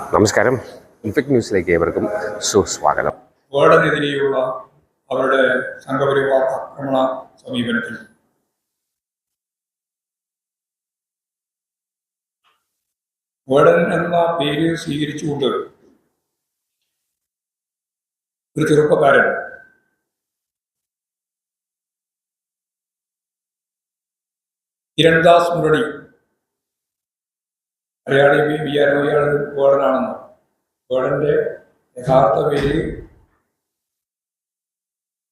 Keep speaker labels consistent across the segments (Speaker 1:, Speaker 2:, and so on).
Speaker 1: നമസ്കാരം. ഇൻഫെക്ട് ന്യൂസിലേക്ക് ഏവർക്കും സുസ്വാഗതം.
Speaker 2: വേർഡനെതിരെയുള്ള അവരുടെ സംഘപരിവാർ ആക്രമണ സമീപനത്തിൽ. വേടൻ എന്ന പേര് സ്വീകരിച്ചുകൊണ്ട് ഒരു ചെറുപ്പക്കാരൻ കിരൺദാസ് മുരളി അയാളെ വിചാരം ഇയാൾ വേടനാണെന്ന് ഗോഡന്റെ യഥാർത്ഥ പേര്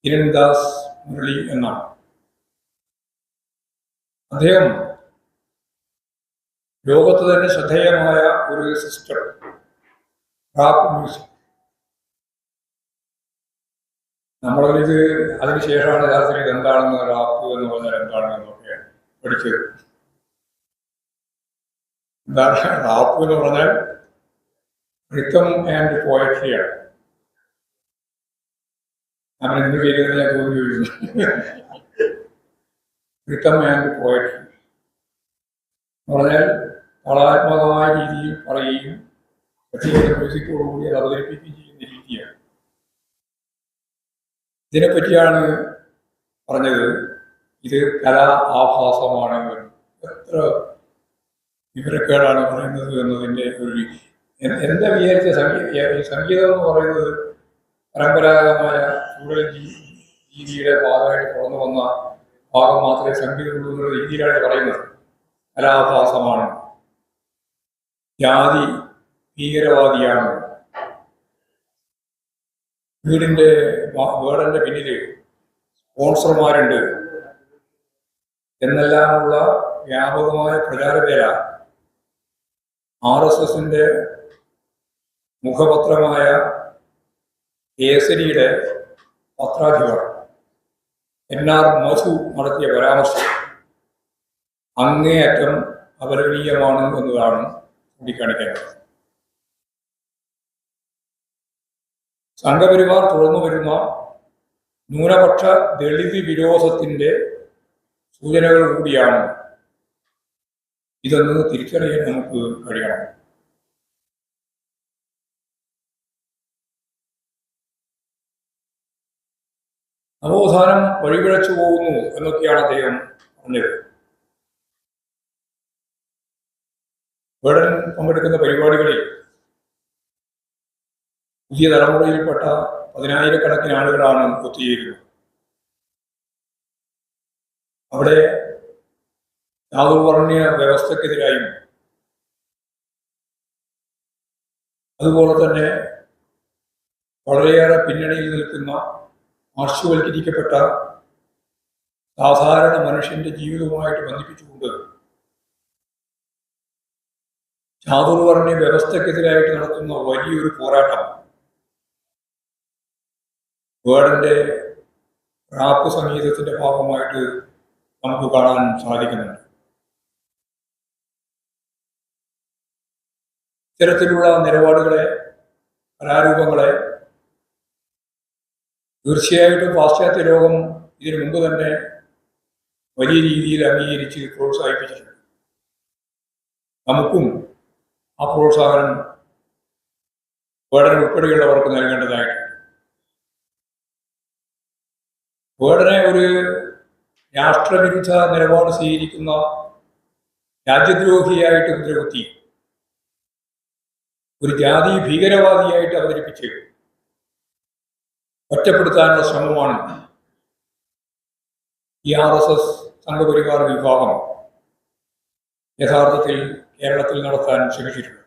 Speaker 2: കിരൺദാസ് മുരളി എന്നാണ്. അദ്ദേഹം ലോകത്ത് തന്നെ ശ്രദ്ധേയമായ ഒരു സിസ്റ്റം റാപ്പ് മ്യൂസിക്. നമ്മളിത് അതിനുശേഷമാണ് യഥാർത്ഥത്തിൽ എന്താണെന്ന് റാപ്പ് എന്ന് പറഞ്ഞാൽ എന്താണെന്നൊക്കെ പഠിച്ചത്. എന്താണ് റാപ്പ് എന്ന് പറഞ്ഞാൽ റിത്തം ആൻഡ് പോയട്രിയാണ് അങ്ങനെ എന്ത് പേര് ഞാൻ തോന്നി ചോദിച്ചു റിത്തം ആൻഡ് പോയട്രി എന്ന് പറഞ്ഞാൽ കലാത്മകമായ രീതിയിൽ പറയുകയും പ്രത്യേക മ്യൂസിക്കോടുകൂടി അത് അവതരിപ്പിക്കുകയും ചെയ്യുന്ന രീതിയാണ്. ഇതിനെപ്പറ്റിയാണ് പറഞ്ഞത് ഇത് കലാ ആഭാസമാണെന്ന്. എത്ര വിവരക്കേടാണ് പറയുന്നത് എന്നതിന്റെ ഒരു എ- എന്താ വിചാരിച്ച സംഗീത സംഗീതം എന്ന് പറയുന്നത് പരമ്പരാഗതമായ രീതിയുടെ ഭാഗമായിട്ട് തുറന്നു വന്ന ഭാഗം മാത്രമേ സംഗീതമുള്ളൂ എന്നുള്ള രീതിയിലാണ് പറയുന്നത്. കലാഭാസമാണ്. ജാതി ഭീകരവാദിയാണ്. വീടിന്റെ വ- വേടന്റെ പിന്നിൽ സ്പോൺസർമാരുണ്ട്. എന്നെല്ലാമുള്ള വ്യാപകമായ പ്രചാരവേല ആർ എസ് എസിന്റെ മുഖപത്രമായ കേസരിയുടെ പത്രാധിപർ എൻ ആർ മധു നടത്തിയ പരാമർശം അങ്ങേയറ്റം അപലപനീയമാണ് എന്നതാണ് ചൂണ്ടിക്കാണിക്കേണ്ടത്. സംഘപരിവാർ തുടർന്നു വരുന്ന ന്യൂനപക്ഷ ദളിത് വിരോധത്തിന്റെ സൂചനകൾ കൂടിയാണ് ഇതെന്ന് തിരിച്ചറിയാൻ നമുക്ക് കഴിയണം. നവോത്ഥാനം വഴിപിഴച്ചു പോകുന്നു എന്നൊക്കെയാണ് അദ്ദേഹം പറഞ്ഞത്. വേടൻ പങ്കെടുക്കുന്ന പരിപാടികളിൽ പുതിയ തലമുറയിൽപ്പെട്ട പതിനായിരക്കണക്കിന് ആളുകളാണ് ഒത്തുചേരുന്നത്. അവിടെ യാതൊരുവർണ വ്യവസ്ഥക്കെതിരായും അതുപോലെ തന്നെ വളരെയേറെ പിന്നണിയിൽ നിൽക്കുന്ന പാർശ്വവൽക്കരിക്കപ്പെട്ട സാധാരണ മനുഷ്യന്റെ ജീവിതവുമായിട്ട് ബന്ധിപ്പിച്ചുകൊണ്ട് ചാതുർവർണ വ്യവസ്ഥക്കെതിരായിട്ട് നടത്തുന്ന വലിയൊരു പോരാട്ടം. വേർഡിന്റെ റാപ്പ് സംഗീതത്തിന്റെ ഭാഗമായിട്ട് നമുക്ക് കാണാൻ സാധിക്കുന്നുണ്ട്. ഇത്തരത്തിലുള്ള നിലപാടുകളെ കലാരൂപങ്ങളെ തീർച്ചയായിട്ടും പാശ്ചാത്യ ലോകം ഇതിനു മുമ്പ് തന്നെ വലിയ രീതിയിൽ അംഗീകരിച്ച് പ്രോത്സാഹിപ്പിച്ചിട്ടുണ്ട്. നമുക്കും ആ പ്രോത്സാഹനം വേടൻ ഉൾപ്പെടെയുള്ളവർക്ക് നൽകേണ്ടതായിട്ടുണ്ട്. വേടനെ ഒരു രാഷ്ട്രവിരുദ്ധ നിലപാട് സ്വീകരിക്കുന്ന രാജ്യദ്രോഹിയായിട്ട് മുദ്രകുത്തി. ഒരു ജാതി ഭീകരവാദിയായിട്ട് അവതരിപ്പിച്ചു ഒറ്റപ്പെടുത്താനുള്ള ശ്രമമാണ് ഈ ആർ എസ് എസ് സംഘപരിവാർ വിഭാഗം യഥാർത്ഥത്തിൽ കേരളത്തിൽ നടത്താൻ ശ്രമിച്ചിട്ടുണ്ട്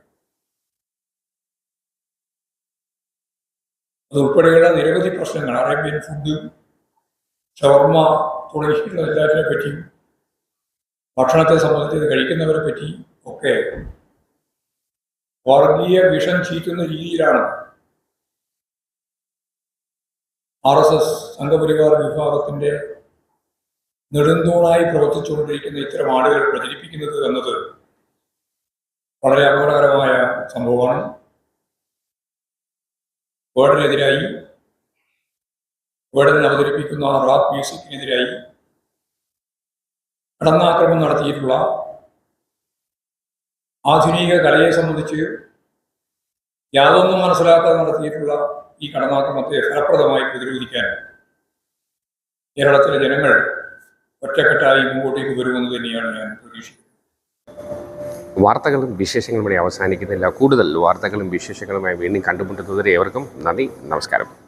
Speaker 2: അതുൾപ്പെടെയുള്ള നിരവധി പ്രശ്നങ്ങൾ അറേബ്യൻ ഫുഡ് ഷവർമ തുടങ്ങിയിട്ടുള്ള എല്ലാറ്റിനെ പറ്റിയും ഭക്ഷണത്തെ സംബന്ധിച്ച് കഴിക്കുന്നവരെ പറ്റി ഒക്കെ വർഗീയ വിഷം ചീറ്റുന്ന രീതിയിലാണ് ആർ എസ് എസ് സംഘപരിവാർ വിഭാഗത്തിന്റെ നെടുന്തൂണായി പ്രവർത്തിച്ചുകൊണ്ടിരിക്കുന്ന ഇത്തരം ആളുകൾ പ്രചരിപ്പിക്കുന്നത് എന്നത് വളരെ അപകടകരമായ സംഭവമാണ്. വേർഡിനെതിരായി വേർഡിനെ അവതരിപ്പിക്കുന്ന റാപ്പ് മ്യൂസിക്കിനെതിരായി കടന്നാക്രമം നടത്തിയിട്ടുള്ള ആധുനിക കലയെ സംബന്ധിച്ച് യാതൊന്നും മനസ്സിലാക്കാതെ നടത്തിയിട്ടുള്ള ഈ കടന്നാക്രമത്തെ ഫലപ്രദമായി പ്രതിരോധിക്കാൻ കേരളത്തിലെ ജനങ്ങൾ ഒറ്റക്കെട്ടായി മുമ്പോട്ടേക്ക് വരുമെന്ന് തന്നെയാണ് ഞാൻ പ്രതീക്ഷിക്കുന്നത്.
Speaker 1: വാർത്തകളും വിശേഷങ്ങളും ഇവിടെ അവസാനിക്കുന്നില്ല. കൂടുതൽ വാർത്തകളും വിശേഷങ്ങളുമായി വീണ്ടും കണ്ടുമുട്ടുന്നതുവരെ ഏവർക്കും നന്ദി നമസ്കാരം.